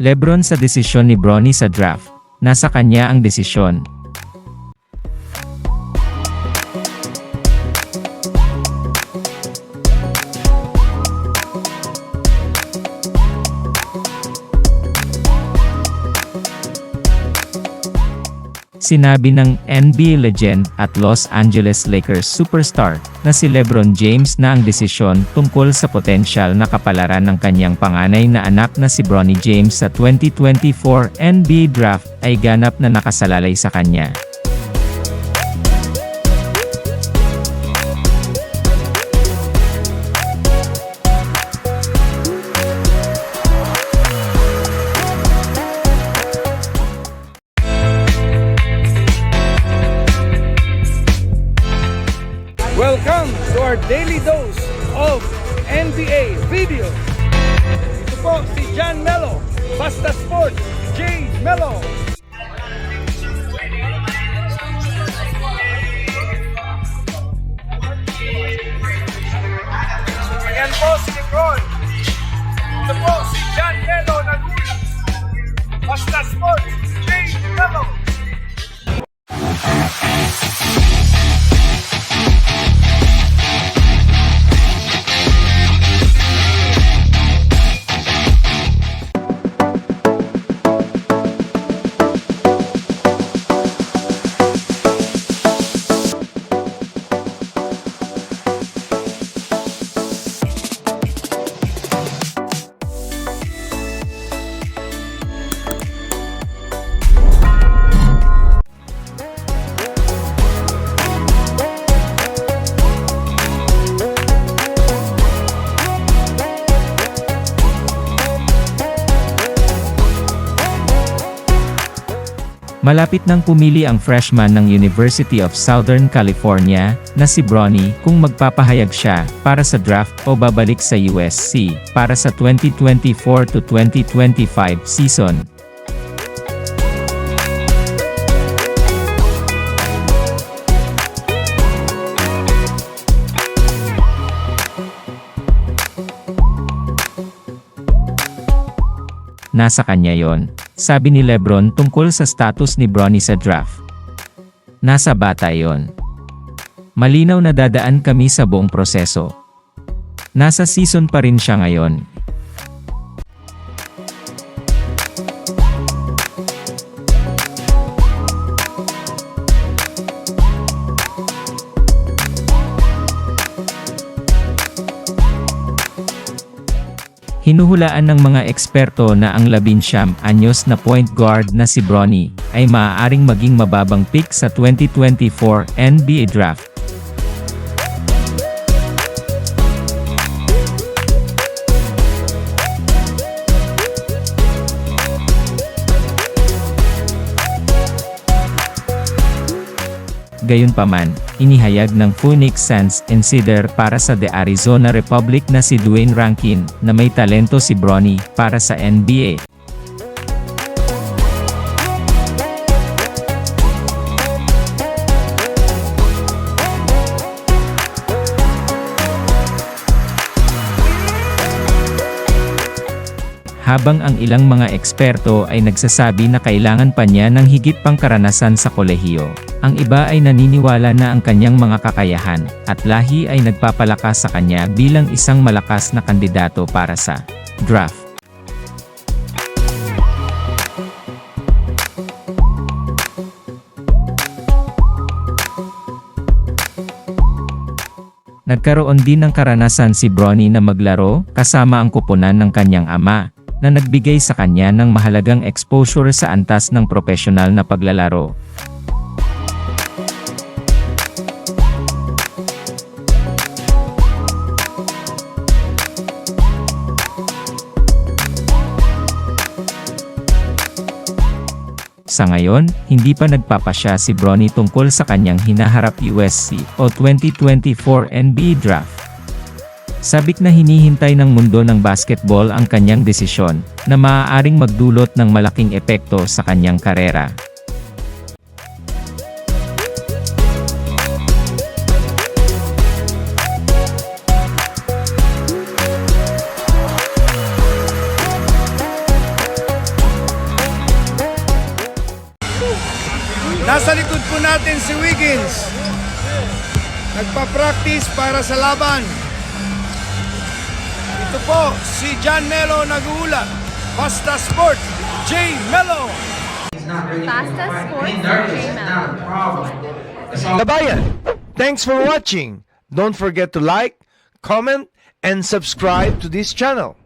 Lebron sa desisyon ni Bronny sa draft. Nasa kanya ang desisyon. Sinabi ng NBA legend at Los Angeles Lakers superstar na si LeBron James na ang desisyon tungkol sa potensyal na kapalaran ng kanyang panganay na anak na si Bronny James sa 2024 NBA Draft ay ganap na nakasalalay sa kanya. Welcome to our daily dose of NBA video. Ito po si John Mello, Basta Sports, J. Mello. Malapit nang pumili ang freshman ng University of Southern California, na si Bronny, kung magpapahayag siya, para sa draft o babalik sa USC, para sa 2024 to 2025 season. Nasa kanya yon, sabi ni Lebron tungkol sa status ni Bronny sa draft. Nasa bata yon. Malinaw na dadaan kami sa buong proseso. Nasa season pa rin siya ngayon. Hinuhulaan ng mga eksperto na ang labinsyam anyos na point guard na si Bronny ay maaaring maging mababang pick sa 2024 NBA Draft. Gayunpaman, inihayag ng Phoenix Suns insider para sa The Arizona Republic na si Dwayne Rankin, na may talento si Bronny, para sa NBA. Habang ang ilang mga eksperto ay nagsasabi na kailangan pa niya ng higit pang karanasan sa kolehiyo, ang iba ay naniniwala na ang kanyang mga kakayahan at lahi ay nagpapalakas sa kanya bilang isang malakas na kandidato para sa draft. Nagkaroon din ng karanasan si Bronny na maglaro kasama ang kupunan ng kanyang ama, na nagbigay sa kanya ng mahalagang exposure sa antas ng profesional na paglalaro. Sa ngayon, hindi pa nagpapasya si Bronny tungkol sa kanyang hinaharap USC o 2024 NBA Draft. Sabik na hinihintay ng mundo ng basketball ang kanyang desisyon, na maaaring magdulot ng malaking epekto sa kanyang karera. Nasa likod po natin si Wiggins. Nagpa-practice para sa laban. Ito po, si John Melo nag-uulat. Basta Sports, J. Melo. Basta Sports J-Mel. Kabayan, thanks for watching. Don't forget to like, comment, and subscribe to this channel.